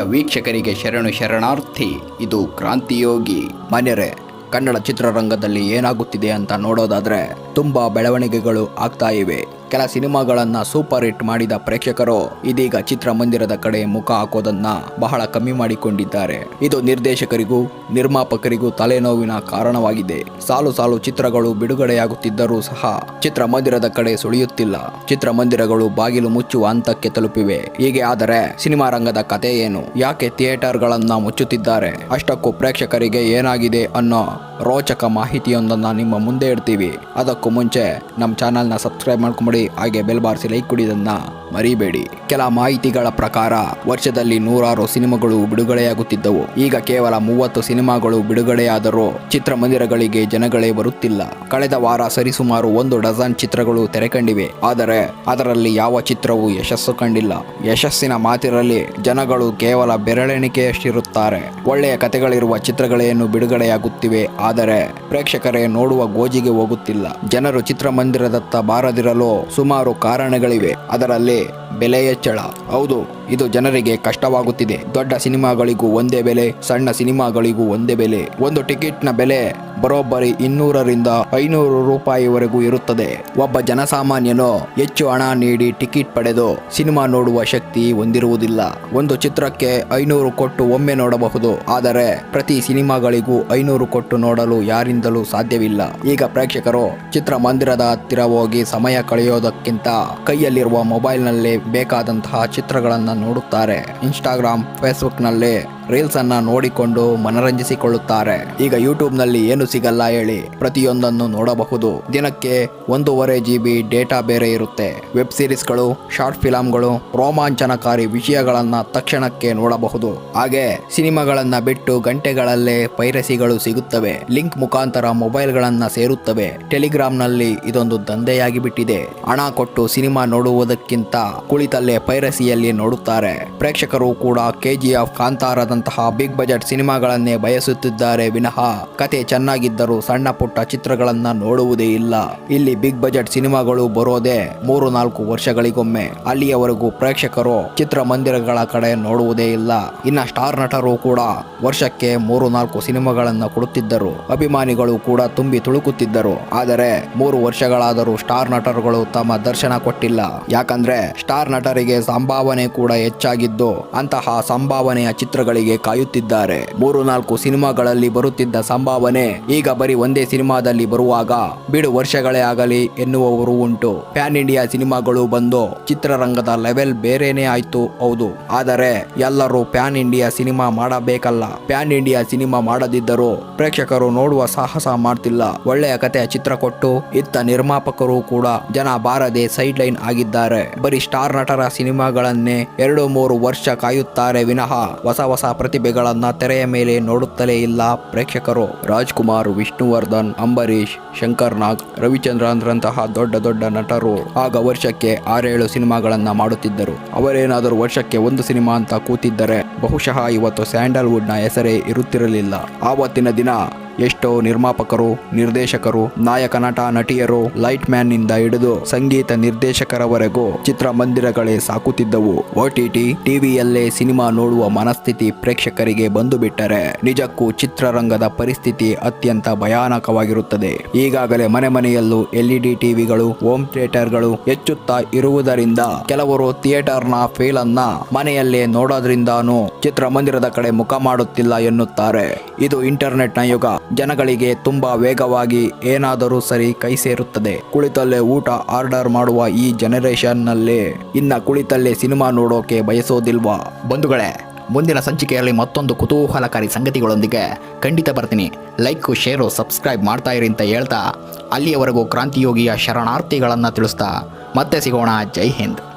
ವೀಕ್ಷಕರಿಗೆ ಶರಣು ಶರಣಾರ್ಥಿ, ಇದು ಕ್ರಾಂತಿಯೋಗಿ. ಮನೆರೆ, ಕನ್ನಡ ಚಿತ್ರರಂಗದಲ್ಲಿ ಏನಾಗುತ್ತಿದೆ ಅಂತ ನೋಡೋದಾದ್ರೆ ತುಂಬಾ ಬೆಳವಣಿಗೆಗಳು ಆಗ್ತಾ ಇವೆ. ಕೆಲ ಸಿನಿಮಾಗಳನ್ನ ಸೂಪರ್ ಹಿಟ್ ಮಾಡಿದ ಪ್ರೇಕ್ಷಕರು ಇದೀಗ ಚಿತ್ರಮಂದಿರದ ಕಡೆ ಮುಖ ಹಾಕೋದನ್ನ ಬಹಳ ಕಮ್ಮಿ ಮಾಡಿಕೊಂಡಿದ್ದಾರೆ. ಇದು ನಿರ್ದೇಶಕರಿಗೂ, ನಿರ್ಮಾಪಕರಿಗೂ ತಲೆನೋವಿನ ಕಾರಣವಾಗಿದೆ. ಸಾಲು ಸಾಲು ಚಿತ್ರಗಳು ಬಿಡುಗಡೆಯಾಗುತ್ತಿದ್ದರೂ ಸಹ ಚಿತ್ರಮಂದಿರದ ಕಡೆ ಸುಳಿಯುತ್ತಿಲ್ಲ. ಚಿತ್ರಮಂದಿರಗಳು ಬಾಗಿಲು ಮುಚ್ಚುವ ಹಂತಕ್ಕೆ ತಲುಪಿವೆ. ಹೀಗೆ ಆದರೆ ಸಿನಿಮಾ ರಂಗದ ಕತೆ ಏನು? ಯಾಕೆ ಥಿಯೇಟರ್ಗಳನ್ನ ಮುಚ್ಚುತ್ತಿದ್ದಾರೆ? ಅಷ್ಟಕ್ಕೂ ಪ್ರೇಕ್ಷಕರಿಗೆ ಏನಾಗಿದೆ ಅನ್ನೋ ರೋಚಕ ಮಾಹಿತಿಯೊಂದನ್ನು ನಿಮ್ಮ ಮುಂದೆ ಇಡ್ತೀವಿ. ಅದಕ್ಕೂ ಮುಂಚೆ ನಮ್ಮ ಚಾನಲ್ನ ಸಬ್ಸ್ಕ್ರೈಬ್ ಮಾಡ್ಕೊಂಬಿಡಿ. ಹಾಗೆ ಬೆಲ್ ಬಾರಿಸಿ ಲೈಕ್ ಕುಡಿಯೋದನ್ನ ಮರಿಬೇಡಿ. ಕೆಲ ಮಾಹಿತಿಗಳ ಪ್ರಕಾರ, ವರ್ಷದಲ್ಲಿ ನೂರಾರು ಸಿನಿಮಾಗಳು ಬಿಡುಗಡೆಯಾಗುತ್ತಿದ್ದವು. ಈಗ ಕೇವಲ ಮೂವತ್ತು ಸಿನಿಮಾಗಳು ಬಿಡುಗಡೆಯಾದರೂ ಚಿತ್ರಮಂದಿರಗಳಿಗೆ ಜನಗಳೇ ಬರುತ್ತಿಲ್ಲ. ಕಳೆದ ವಾರ ಸರಿಸುಮಾರು ಒಂದು ಡಜನ್ ಚಿತ್ರಗಳು ತೆರೆಕಂಡಿವೆ. ಆದರೆ ಅದರಲ್ಲಿ ಯಾವ ಚಿತ್ರವೂ ಯಶಸ್ಸು ಕಂಡಿಲ್ಲ. ಯಶಸ್ಸಿನ ಮಾತಿರಲ್ಲಿ ಜನಗಳು ಕೇವಲ ಬೆರಳೆಣಿಕೆಯಷ್ಟಿರುತ್ತಾರೆ. ಒಳ್ಳೆಯ ಕಥೆಗಳಿರುವ ಚಿತ್ರಗಳೇನು ಬಿಡುಗಡೆಯಾಗುತ್ತಿವೆ. ಆದರೆ ಪ್ರೇಕ್ಷಕರೇ ನೋಡುವ ಗೋಜಿಗೆ ಹೋಗುತ್ತಿಲ್ಲ. ಜನರು ಚಿತ್ರಮಂದಿರದತ್ತ ಬಾರದಿರಲು ಸುಮಾರು ಕಾರಣಗಳಿವೆ. ಅದರಲ್ಲಿ ಬೆಲೆ ಹೆಚ್ಚಳ ಹೌದು, ಇದು ಜನರಿಗೆ ಕಷ್ಟವಾಗುತ್ತಿದೆ. ದೊಡ್ಡ ಸಿನಿಮಾಗಳಿಗೂ ಒಂದೇ ಬೆಲೆ, ಸಣ್ಣ ಸಿನಿಮಾಗಳಿಗೂ ಒಂದೇ ಬೆಲೆ. ಒಂದು ಟಿಕೆಟ್ನ ಬೆಲೆ ಬರೋಬ್ಬರಿ ಇನ್ನೂರರಿಂದ ಐನೂರು ರೂಪಾಯಿವರೆಗೂ ಇರುತ್ತದೆ. ಒಬ್ಬ ಜನಸಾಮಾನ್ಯನು ಹೆಚ್ಚು ಹಣ ನೀಡಿ ಟಿಕೆಟ್ ಪಡೆದು ಸಿನಿಮಾ ನೋಡುವ ಶಕ್ತಿ ಹೊಂದಿರುವುದಿಲ್ಲ. ಒಂದು ಚಿತ್ರಕ್ಕೆ ಐನೂರು ಕೊಟ್ಟು ಒಮ್ಮೆ ನೋಡಬಹುದು. ಆದರೆ ಪ್ರತಿ ಸಿನಿಮಾಗಳಿಗೂ ಐನೂರು ಕೊಟ್ಟು ನೋಡಲು ಯಾರಿಂದಲೂ ಸಾಧ್ಯವಿಲ್ಲ. ಈಗ ಪ್ರೇಕ್ಷಕರು ಚಿತ್ರಮಂದಿರದ ಹತ್ತಿರ ಹೋಗಿ ಸಮಯ ಕಳೆಯೋದಕ್ಕಿಂತ ಕೈಯಲ್ಲಿರುವ ಮೊಬೈಲ್ನಲ್ಲಿ ಬೇಕಾದಂತಹ ಚಿತ್ರಗಳನ್ನು ನೋಡುತ್ತಾರೆ. ಇನ್ಸ್ಟಾಗ್ರಾಮ್, ಫೇಸ್ಬುಕ್ನಲ್ಲಿ ರೀಲ್ಸ್ ಅನ್ನ ನೋಡಿಕೊಂಡು ಮನರಂಜಿಸಿಕೊಳ್ಳುತ್ತಾರೆ. ಈಗ ಯೂಟ್ಯೂಬ್ನಲ್ಲಿ ಏನು ಸಿಗಲ್ಲ ಹೇಳಿ ಪ್ರತಿಯೊಂದನ್ನು ನೋಡಬಹುದು. ದಿನಕ್ಕೆ ಒಂದೂವರೆ ಜಿ ಬಿ ಡೇಟಾ ಬೇರೆ ಇರುತ್ತೆ. ವೆಬ್ ಸಿರೀಸ್ಗಳು, ಶಾರ್ಟ್ ಫಿಲಂಗಳು, ರೋಮಾಂಚನಕಾರಿ ವಿಷಯಗಳನ್ನ ತಕ್ಷಣಕ್ಕೆ ನೋಡಬಹುದು. ಹಾಗೆ ಸಿನಿಮಾಗಳನ್ನ ಬಿಟ್ಟು ಗಂಟೆಗಳಲ್ಲೇ ಪೈರಸಿಗಳು ಸಿಗುತ್ತವೆ. ಲಿಂಕ್ ಮುಖಾಂತರ ಮೊಬೈಲ್ಗಳನ್ನು ಸೇರುತ್ತವೆ. ಟೆಲಿಗ್ರಾಮ್ನಲ್ಲಿ ಇದೊಂದು ದಂಧೆಯಾಗಿ ಬಿಟ್ಟಿದೆ ಹಣ ಕೊಟ್ಟು ಸಿನಿಮಾ ನೋಡುವುದಕ್ಕಿಂತ ಕುಳಿತಲ್ಲೇ ಪೈರಸಿಯಲ್ಲಿ ನೋಡುತ್ತಾರೆ. ಪ್ರೇಕ್ಷಕರು ಕೂಡ ಕೆಜಿಎಫ್ ಕಾಂತಾರದ ಬಿಗ್ ಬಜೆಟ್ ಸಿನಿಮಾಗಳನ್ನೇ ಬಯಸುತ್ತಿದ್ದಾರೆ ವಿನಃ. ಕತೆ ಚೆನ್ನಾಗಿದ್ದರೂ ಸಣ್ಣ ಪುಟ್ಟ ಚಿತ್ರಗಳನ್ನ ನೋಡುವುದೇ ಇಲ್ಲ. ಇಲ್ಲಿ ಬಿಗ್ ಬಜೆಟ್ ಸಿನಿಮಾಗಳು ಬರೋದೇ ಮೂರು ನಾಲ್ಕು ವರ್ಷಗಳಿಗೊಮ್ಮೆ. ಅಲ್ಲಿಯವರೆಗೂ ಪ್ರೇಕ್ಷಕರು ಚಿತ್ರಮಂದಿರಗಳ ಕಡೆ ನೋಡುವುದೇ ಇಲ್ಲ. ಇನ್ನ ಸ್ಟಾರ್ ನಟರು ಕೂಡ ವರ್ಷಕ್ಕೆ ಮೂರು ನಾಲ್ಕು ಸಿನಿಮಾಗಳನ್ನ ಕೊಡುತ್ತಿದ್ದರು. ಅಭಿಮಾನಿಗಳು ಕೂಡ ತುಂಬಿ ತುಳುಕುತ್ತಿದ್ದರು. ಆದರೆ ಮೂರು ವರ್ಷಗಳಾದರೂ ಸ್ಟಾರ್ ನಟರುಗಳು ತಮ್ಮ ದರ್ಶನ ಕೊಟ್ಟಿಲ್ಲ. ಯಾಕಂದ್ರೆ ಸ್ಟಾರ್ ನಟರಿಗೆ ಸಂಭಾವನೆ ಕೂಡ ಹೆಚ್ಚಾಗಿದ್ದು, ಅಂತಹ ಸಂಭಾವನೆಯ ಚಿತ್ರಗಳಿಗೆ ಕಾಯುತ್ತಿದ್ದಾರೆ. ಮೂರು ನಾಲ್ಕು ಸಿನಿಮಾಗಳಲ್ಲಿ ಬರುತ್ತಿದ್ದ ಸಂಭಾವನೆ ಈಗ ಬರೀ ಒಂದೇ ಸಿನಿಮಾದಲ್ಲಿ ಬರುವಾಗ ಬಿಡು ವರ್ಷಗಳೇ ಆಗಲಿ ಎನ್ನುವವರು ಉಂಟು. ಪ್ಯಾನ್ ಇಂಡಿಯಾ ಸಿನಿಮಾಗಳು ಬಂದು ಚಿತ್ರರಂಗದ ಲೆವೆಲ್ ಬೇರೆನೇ ಆಯ್ತು, ಹೌದು. ಆದರೆ ಎಲ್ಲರೂ ಪ್ಯಾನ್ ಇಂಡಿಯಾ ಸಿನಿಮಾ ಮಾಡಬೇಕಲ್ಲ. ಪ್ಯಾನ್ ಇಂಡಿಯಾ ಸಿನಿಮಾ ಮಾಡದಿದ್ದರೂ ಪ್ರೇಕ್ಷಕರು ನೋಡುವ ಸಾಹಸ ಮಾಡ್ತಿಲ್ಲ. ಒಳ್ಳೆಯ ಕಥೆಯ ಚಿತ್ರ ಕೊಟ್ಟು ಇತ್ತ ನಿರ್ಮಾಪಕರು ಕೂಡ ಜನ ಬಾರದೆ ಸೈಡ್ ಲೈನ್ ಆಗಿದ್ದಾರೆ. ಬರೀ ಸ್ಟಾರ್ ನಟರ ಸಿನಿಮಾಗಳನ್ನೇ ಎರಡು ಮೂರು ವರ್ಷ ಕಾಯುತ್ತಾರೆ ವಿನಃ. ಹೊಸ ಹೊಸ ಪ್ರತಿಭೆಗಳನ್ನ ತೆರೆಯ ಮೇಲೆ ನೋಡುತ್ತಲೇ ಇಲ್ಲ ಪ್ರೇಕ್ಷಕರು. ರಾಜ್ಕುಮಾರ್, ವಿಷ್ಣುವರ್ಧನ್ ಅಂಬರೀಶ್ ಶಂಕರ್ ನಾಗ್ ರವಿಚಂದ್ರನ್ರಂತಹ ದೊಡ್ಡ ದೊಡ್ಡ ನಟರು ಆಗ ವರ್ಷಕ್ಕೆ ಆರೇಳು ಸಿನಿಮಾಗಳನ್ನ ಮಾಡುತ್ತಿದ್ದರು. ಅವರೇನಾದರೂ ವರ್ಷಕ್ಕೆ ಒಂದು ಸಿನಿಮಾ ಅಂತ ಕೂತಿದ್ದರೆ ಬಹುಶಃ ಇವತ್ತು ಸ್ಯಾಂಡಲ್ವುಡ್ನ ಹೆಸರೇ ಇರುತ್ತಿರಲಿಲ್ಲ. ಆವತ್ತಿನ ದಿನ ಎಷ್ಟೋ ನಿರ್ಮಾಪಕರು, ನಿರ್ದೇಶಕರು, ನಾಯಕ ನಟ, ನಟಿಯರು ಲೈಟ್ ಮ್ಯಾನ್ನಿಂದ ಹಿಡಿದು ಸಂಗೀತ ನಿರ್ದೇಶಕರವರೆಗೂ ಚಿತ್ರಮಂದಿರಗಳೇ ಸಾಕುತ್ತಿದ್ದವು. ಓಟಿಟಿ ಟಿವಿಯಲ್ಲೇ ಸಿನಿಮಾ ನೋಡುವ ಮನಸ್ಥಿತಿ ಪ್ರೇಕ್ಷಕರಿಗೆ ಬಂದು ಬಿಟ್ಟರೆ ನಿಜಕ್ಕೂ ಚಿತ್ರರಂಗದ ಪರಿಸ್ಥಿತಿ ಅತ್ಯಂತ ಭಯಾನಕವಾಗಿರುತ್ತದೆ. ಈಗಾಗಲೇ ಮನೆ ಮನೆಯಲ್ಲೂ ಎಲ್ಇಡಿ ಟಿವಿಗಳು ಹೋಮ್ ಥಿಯೇಟರ್ಗಳು ಹೆಚ್ಚುತ್ತಾ ಇರುವುದರಿಂದ ಕೆಲವರು ಥಿಯೇಟರ್ನ ಫೀಲ್ ಅನ್ನ ಮನೆಯಲ್ಲೇ ನೋಡೋದ್ರಿಂದಾನು ಚಿತ್ರಮಂದಿರದ ಕಡೆ ಮುಖ ಮಾಡುತ್ತಿಲ್ಲ ಎನ್ನುತ್ತಾರೆ. ಇದು ಇಂಟರ್ನೆಟ್ನ ಯುಗ. ಜನಗಳಿಗೆ ತುಂಬಾ ವೇಗವಾಗಿ ಏನಾದರೂ ಸರಿ ಕೈ ಸೇರುತ್ತದೆ. ಕುಳಿತಲ್ಲೇ ಊಟ ಆರ್ಡರ್ ಮಾಡುವ ಈ ಜನರೇಷನ್ನಲ್ಲಿ ಇನ್ನ ಕುಳಿತಲ್ಲೇ ಸಿನಿಮಾ ನೋಡೋಕೆ ಬಯಸೋದಿಲ್ವಾ? ಬಂಧುಗಳೇ, ಮುಂದಿನ ಸಂಚಿಕೆಯಲ್ಲಿ ಮತ್ತೊಂದು ಕುತೂಹಲಕಾರಿ ಸಂಗತಿಗಳೊಂದಿಗೆ ಖಂಡಿತ ಬರ್ತೀನಿ. ಲೈಕು, ಶೇರು, ಸಬ್ಸ್ಕ್ರೈಬ್ ಮಾಡ್ತಾ ಇರಿ ಅಂತ ಹೇಳ್ತಾ, ಅಲ್ಲಿಯವರೆಗೂ ಕ್ರಾಂತಿಯೋಗಿಯ ಶರಣಾರ್ಥಿಗಳನ್ನು ತಿಳಿಸ್ತಾ ಮತ್ತೆ ಸಿಗೋಣ. ಜೈ ಹಿಂದ್.